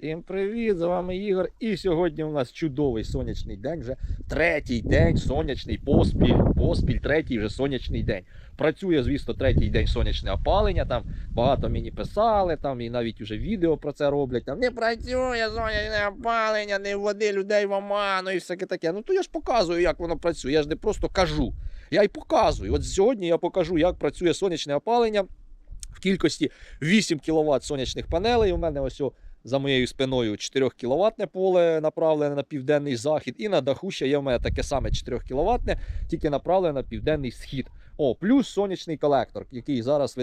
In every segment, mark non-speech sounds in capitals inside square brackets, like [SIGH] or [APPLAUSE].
Всім привіт! З вами Ігор. І сьогодні у нас чудовий сонячний день. Вже третій день сонячний поспіль. Поспіль, третій вже сонячний день. Працює, звісно, третій день сонячне опалення. Там багато мені писали, там і навіть вже відео про це роблять. Там не працює сонячне опалення, не вводи людей в оману і всяке таке. Ну то я ж показую, як воно працює. Я ж не просто кажу. Я й показую. От сьогодні я покажу, як працює сонячне опалення в кількості 8 кВт сонячних панелей. У мене ось о за моєю спиною 4 кВт поле направлене на південний захід, і на даху ще є в мене таке саме 4 кВт, тільки направлене на південний схід. О, плюс сонячний колектор, який зараз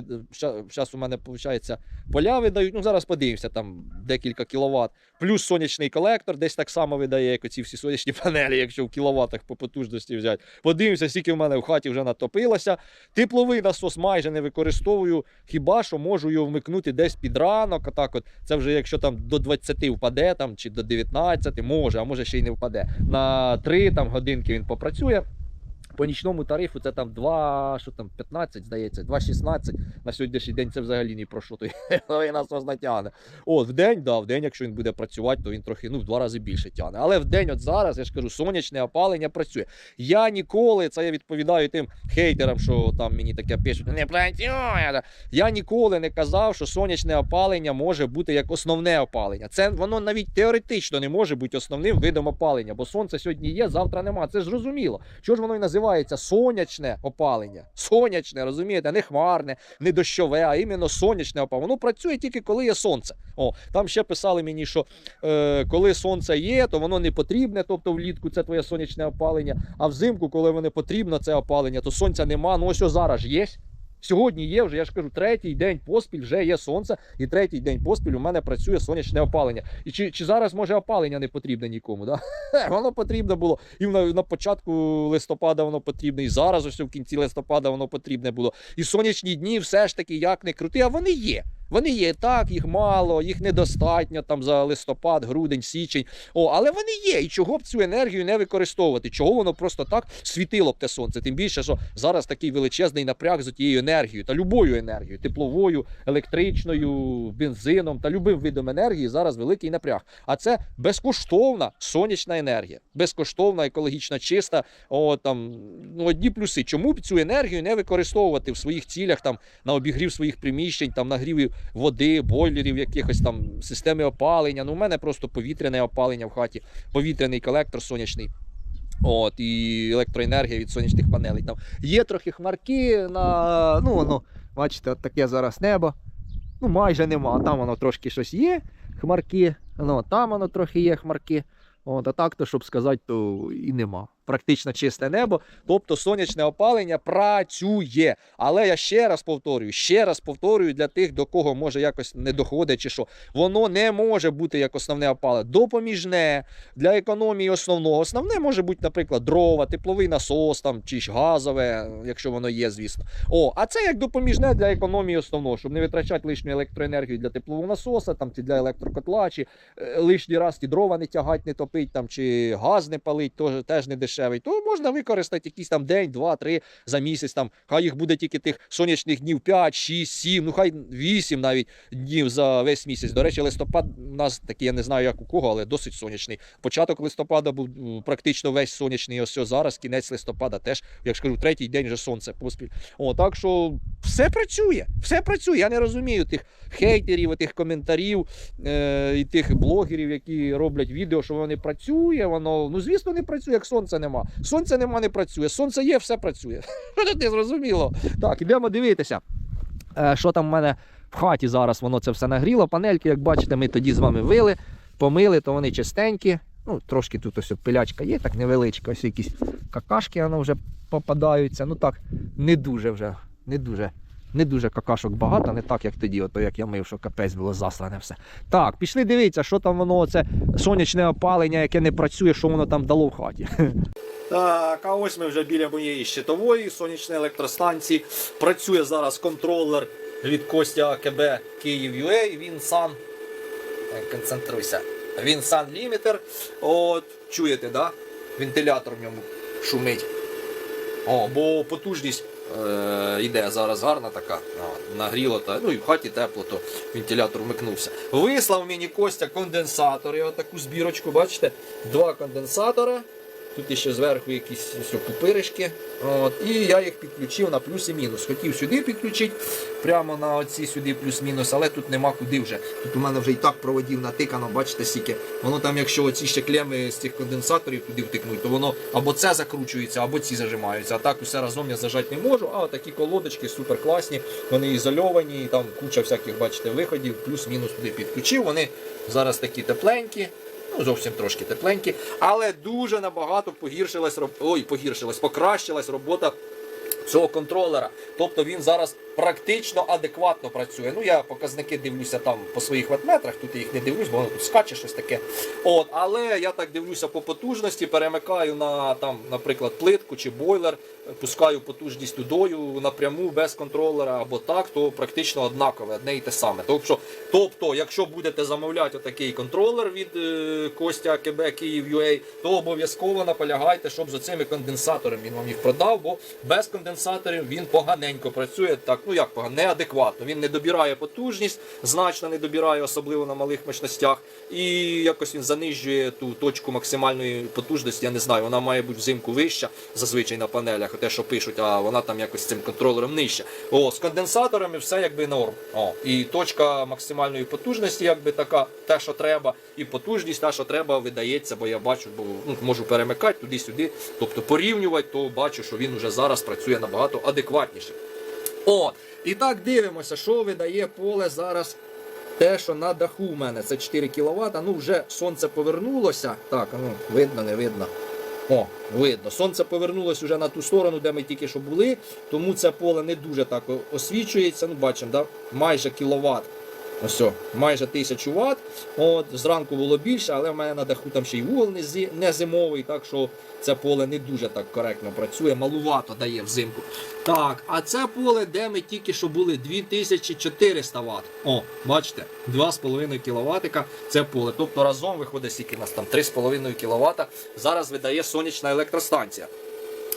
зараз у мене виходить, поля видають. Ну зараз подивимося, там декілька кіловат. Плюс сонячний колектор десь так само видає, як оці всі сонячні [LAUGHS] панелі, якщо в кіловатах по потужності взяти. Подивимося, скільки в мене в хаті вже натопилося. Тепловий насос майже не використовую. Хіба що можу його вмикнути десь під ранок. Отак от. Це вже якщо там до 20 впаде, там, чи до 19, може, а може ще й не впаде. На 3 там, годинки він попрацює. По нічному тарифу це там 2, що там 15, здається, 2,16. На сьогоднішній день це взагалі ні про що той новий [LAUGHS] насос натягне. От в день, да, в день, якщо він буде працювати, то він трохи ну, в два рази більше тягне. Але в день, от зараз, я ж кажу, сонячне опалення працює. Я ніколи, це я відповідаю тим хейтерам, що там мені таке пишуть, не працює. Я ніколи не казав, що сонячне опалення може бути як основне опалення. Це воно навіть теоретично не може бути основним видом опалення, бо сонце сьогодні є, завтра нема. Це зрозуміло. Чого ж воно і називається сонячне опалення? Сонячне, розумієте, не хмарне, не дощове, а іменно сонячне опалення. Воно працює тільки коли є сонце. О, там ще писали мені, що е, коли сонце є, то воно не потрібне, тобто влітку це твоє сонячне опалення. А взимку, коли воно потрібно, це опалення, то сонця нема. Ну ось зараз є. Сьогодні є вже, я ж кажу, третій день поспіль вже є сонце, і третій день поспіль у мене працює сонячне опалення. І чи, чи зараз може опалення не потрібне нікому? Да? [LAUGHS] Воно потрібно було і на, на початку листопада воно потрібне, і зараз ось в кінці листопада воно потрібне було. І сонячні дні все ж таки як не крути, а вони є. Вони є так, їх мало, їх недостатньо там за листопад, грудень, січень. О, але вони є. І чого б цю енергію не використовувати? Чого воно просто так світило б те сонце? Тим більше, що зараз такий величезний напряг з тією енергією та любою енергією, тепловою, електричною, бензином та любим видом енергії зараз великий напряг. А це безкоштовна сонячна енергія, безкоштовна, екологічно чиста. О, там ну, одні плюси. Чому б цю енергію не використовувати в своїх цілях там на обігрів своїх приміщень, там нагрів води, бойлерів, якихось там системи опалення. Ну, у мене просто повітряне опалення в хаті, повітряний колектор сонячний. От, і електроенергія від сонячних панелей. Там є трохи хмарки на. Ну, воно, бачите, от таке зараз небо. Ну, майже нема. Там воно трошки щось є, хмарки. Ну, там воно трохи є хмарки. От, а так, то, щоб сказати, то і нема. Практично чисте небо. Тобто сонячне опалення працює. Але я ще раз повторюю, ще раз повторюю для тих, до кого може якось не доходить чи що. Воно не може бути як основне опалення. Допоміжне для економії основного. Основне може бути, наприклад, дрова, тепловий насос там, чи ж газове, якщо воно є, звісно. О, а це як допоміжне для економії основного, щоб не витрачати лишню електроенергію для теплового насоса, там, чи для електрокотла, чи е, лишній раз ті дрова не тягать, не топить, там, чи газ не палить, теж, теж не дешевий, то можна використати якийсь там день, два, три за місяць. Там, хай їх буде тільки тих сонячних днів 5, 6, 7, ну хай 8 навіть днів за весь місяць. До речі, листопад у нас такий, я не знаю, як у кого, але досить сонячний. Початок листопада був практично весь сонячний. Ось зараз, кінець листопада, теж, як ж кажу, третій день вже сонце поспіль. О, так що все працює, все працює. Я не розумію тих хейтерів, тих коментарів е, і тих блогерів, які роблять відео, що воно не працює. Воно ну звісно не працює, як сонця нема. Сонця нема, не працює. Сонце є, все працює. [LAUGHS] Не зрозуміло. Так, ідемо дивитися. Е, що там в мене в хаті зараз воно це все нагріло. Панельки, як бачите, ми тоді з вами вили, помили, то вони чистенькі. Ну, трошки тут ось пилячка є, так невеличка, ось якісь какашки воно вже попадаються. Ну так, не дуже вже, не дуже. Не дуже какашок багато, не так, як тоді, ото як я мив, що капець було заслане все. Так, пішли дивитися, що там воно, це сонячне опалення, яке не працює, що воно там дало в хаті. [LAUGHS] Так, а ось ми вже біля моєї щитової сонячної електростанції. Працює зараз контролер від Костя АКБ Київ UA, він сам. Концентруйся. Він Sun Limiter. От, чуєте, да? Вентилятор в ньому шумить. О, бо потужність е, йде зараз гарна така, нагріла, нагріло, та, ну і в хаті тепло, то вентилятор вмикнувся. Вислав мені Костя конденсатори, отаку збірочку, бачите? Два конденсатора. Тут іще зверху якісь пупиришки. От, і я їх підключив на плюс і мінус. Хотів сюди підключити, прямо на оці сюди плюс-мінус, але тут нема куди вже. Тут у мене вже і так проводів натикано, бачите, скільки. Воно там, якщо оці ще клеми з цих конденсаторів туди втикнуть, то воно або це закручується, або ці зажимаються. А так усе разом я зажати не можу. А такі колодочки супер класні, вони ізольовані, там куча всяких, бачите, виходів, плюс-мінус туди підключив. Вони зараз такі тепленькі. Ну, зовсім трошки тепленькі, але дуже набагато погіршилась ой, погіршилась, покращилась робота цього контролера. Тобто він зараз практично адекватно працює. Ну, я показники дивлюся там по своїх ватметрах, тут я їх не дивлюсь, бо тут скаче щось таке. От, але я так дивлюся по потужності, перемикаю на там, наприклад, плитку чи бойлер, пускаю потужність тудою напряму без контролера або так, то практично однакове, одне і те саме. Тобто, тобто якщо будете замовляти отакий контролер від е, Костя КБ Київ UA, то обов'язково наполягайте, щоб з оцими конденсаторами він вам їх продав, бо без конденсаторів він поганенько працює так, ну як погано, неадекватно. Він не добирає потужність, значно не добирає, особливо на малих мощностях, і якось він занижує ту точку максимальної потужності. Я не знаю, вона має бути взимку вища, зазвичай на панелях, те, що пишуть, а вона там якось цим контролером нижча. О, з конденсаторами все якби норм. О, і точка максимальної потужності, якби така, те, що треба, і потужність, та, що треба, видається, бо я бачу, бо ну, можу перемикати туди-сюди, тобто порівнювати, то бачу, що він уже зараз працює набагато адекватніше. От, і так дивимося, що видає поле зараз. Те, що на даху у мене це 4 кВт, ну вже сонце повернулося. Так, ну видно, не видно. О, видно. Сонце повернулося вже на ту сторону, де ми тільки що були, тому це поле не дуже так освічується. Ну, бачимо, да? майже кіловат. Ось, майже 1000 Вт. От, зранку було більше, але в мене на даху там ще й вугол не зимовий, так що це поле не дуже так коректно працює, малувато дає взимку. Так, а це поле, де ми тільки що були 2400 Вт. О, бачите, 2,5 кВт це поле. Тобто разом виходить, скільки у нас там 3,5 кВт. Зараз видає сонячна електростанція.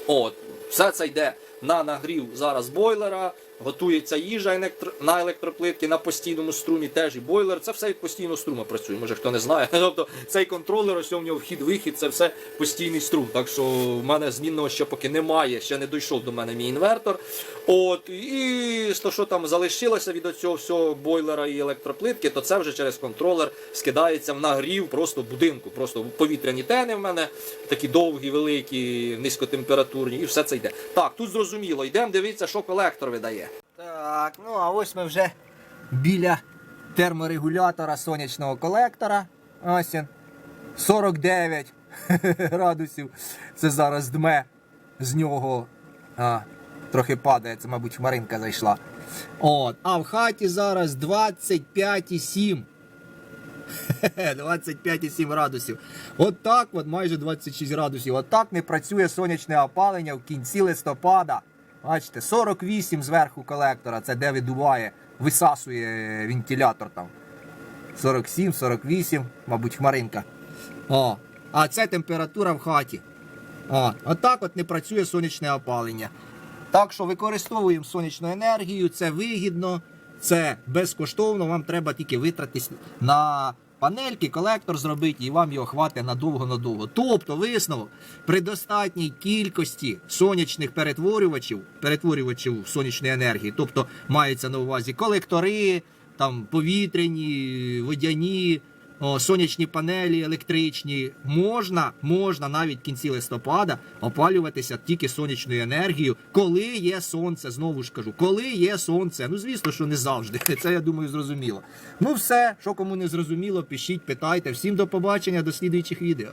От, все це йде на нагрів зараз бойлера, готується їжа на електроплитки на постійному струмі, теж і бойлер. Це все від постійного струму працює. Може хто не знає. [LAUGHS] Тобто цей контролер, ось у нього вхід-вихід, це все постійний струм. Так що в мене змінного ще поки немає, ще не дійшов до мене мій інвертор. От і що там залишилося від цього всього бойлера і електроплитки, то це вже через контролер скидається в нагрів просто будинку. Просто повітряні тени в мене такі довгі, великі, низькотемпературні, і все це йде. Так, тут зрозуміло, йдемо дивитися, що колектор видає. Так, ну а ось ми вже біля терморегулятора сонячного колектора. Ось він. 49 [LAUGHS] градусів. Це зараз дме з нього. А, трохи падає, це, мабуть, хмаринка зайшла. От. А в хаті зараз 25,7. 25,7 градусів. От так, от майже 26 градусів. От так не працює сонячне опалення в кінці листопада. Бачите, 48 зверху колектора, це де видуває, висасує вентилятор там. 47, 48, мабуть, хмаринка. О, а це температура в хаті. О, отак от не працює сонячне опалення. Так що використовуємо сонячну енергію, це вигідно, це безкоштовно. Вам треба тільки витратись на панельки, колектор зробити, і вам його хватить надовго-надовго. Тобто, висновок, при достатній кількості сонячних перетворювачів, перетворювачів сонячної енергії, тобто маються на увазі колектори, там повітряні, водяні. Сонячні панелі електричні можна, можна навіть в кінці листопада опалюватися тільки сонячною енергією, коли є сонце. Знову ж кажу, коли є сонце. Ну звісно, що не завжди. [LAUGHS] Це я думаю, зрозуміло. Ну все, що кому не зрозуміло, пишіть, питайте. Всім до побачення, до слідуючих відео.